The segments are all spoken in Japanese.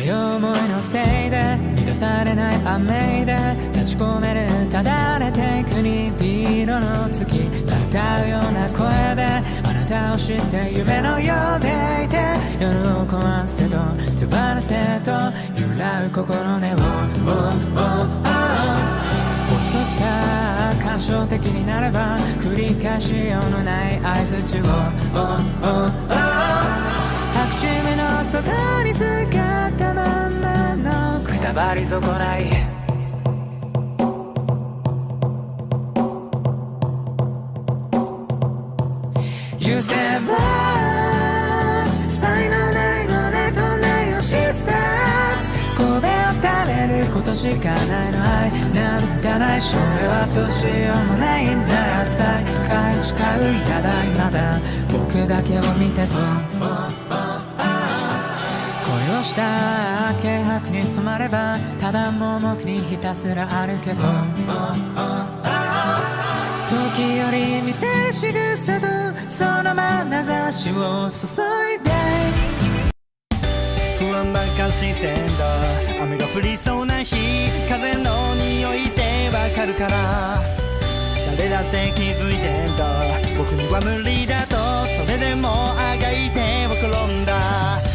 辛い思いのせいで満たされない雨で立ち込めるただれていくにビ色の月歌うような声であなたを知って夢のようでいて夜を壊せと手放せと揺らう心根を、oh, oh, oh ほっとした感傷的になれば繰り返しようのない合図中を、oh, oh, oh 白地目の底に使ったまんまのくたばり損ない You said much 才能ないのねとないよシスターズ神戸を垂れることしかないの愛。なんだないそれはどうしようもないなら再会誓うやだいまだ僕だけを見てと。恋をした軽薄に染まればただ盲目にひたすら歩けと。時より見せる仕草とその眼差しを注いで。不安ばっかしてんだ。雨が降りそうな日風の匂いでわかるから。誰だって気づいてんだ。僕には無理だとそれでもあがいては転んだ。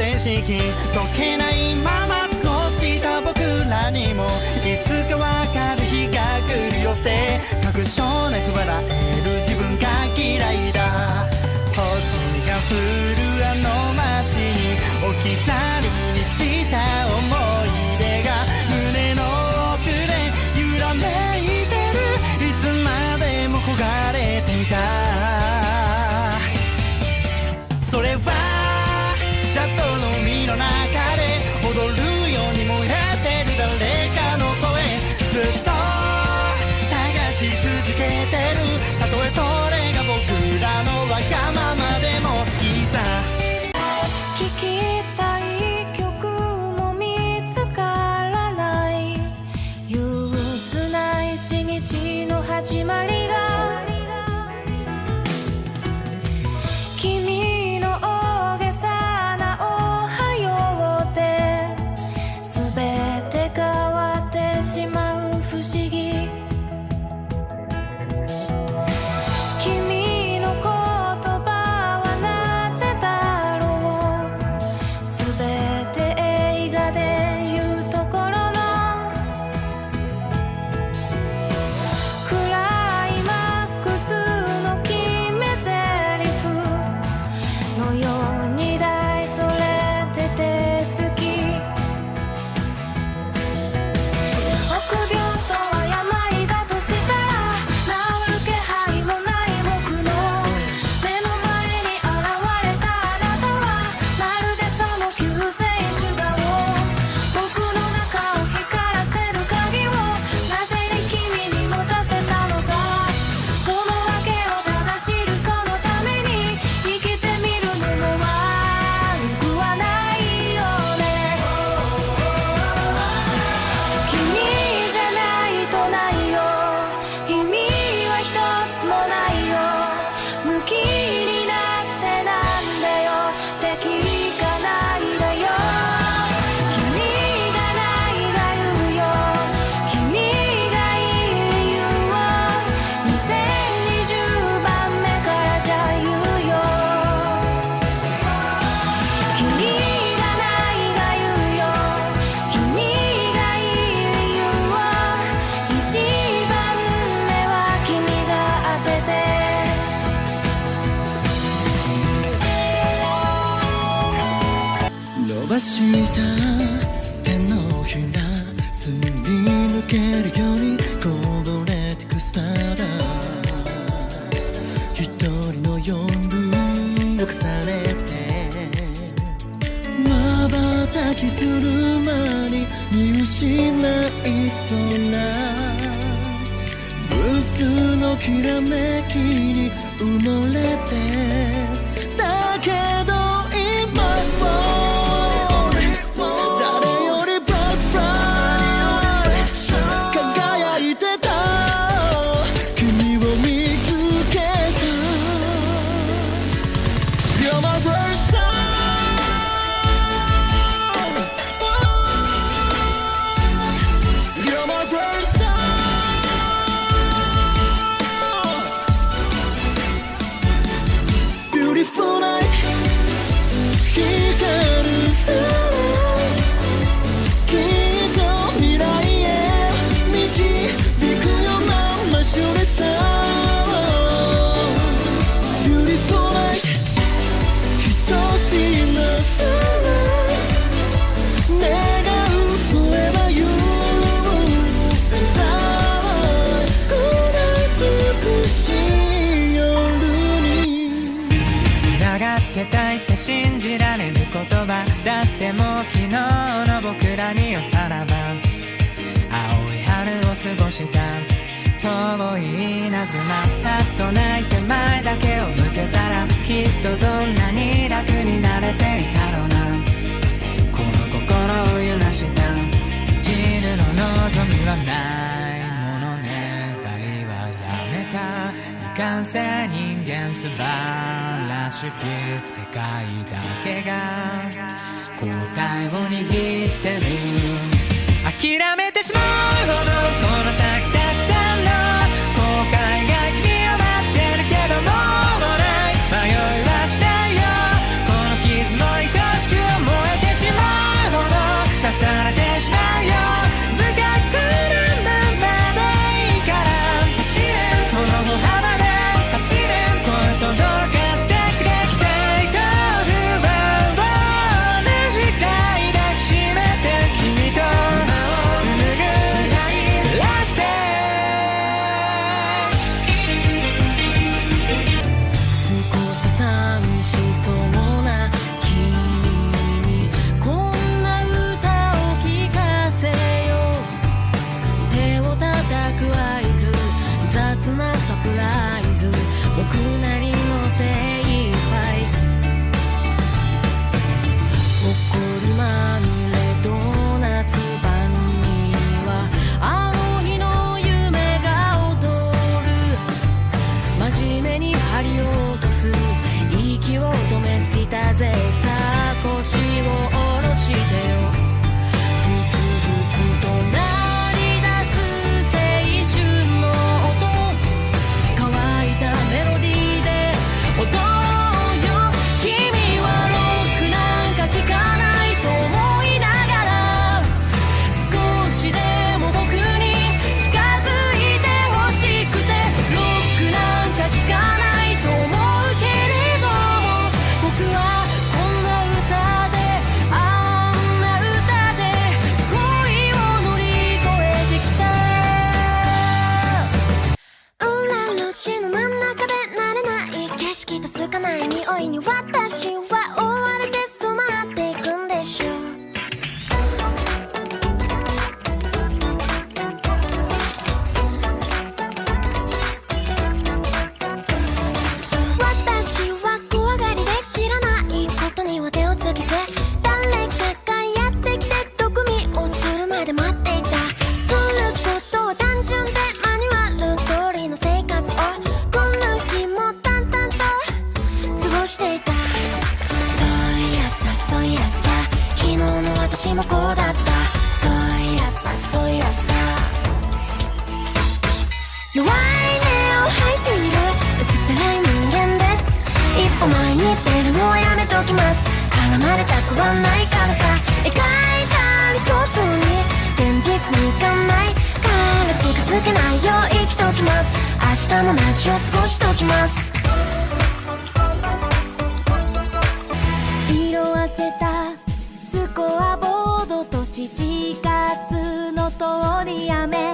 の方程式解けないまま過ごした僕らにもいつかわかる日が来るよって確証なく笑える自分が嫌いだ。星が降るあの街に置き去りにした思い。した手のひらすり抜けるようにこぼれてくスターダ一人の夜を重ねて瞬きする間に見失いそうな。ブスのきらめきに埋もれてだけ信じられぬ言葉だってもう昨日の僕らにおさらば。青い春を過ごした。遠い稲妻さっと泣いて前だけを向けたらきっとどんなに楽になれていたろうな。この心を揺らした。いじるの望みはない。完成人間素晴らしき世界だけが答えを握ってる。諦めてしまうほどこの先でしていた。そういやさそういやさ。昨日の私もこうだった。そういやさそういやさ。弱い目を吐いている。薄っぺらい人間です。一歩前に出るのはやめときます。絡まれたくはないからさ。描いた理想像に現実に行かない。から近づけないよう生きときます。明日もなしを過ごやめ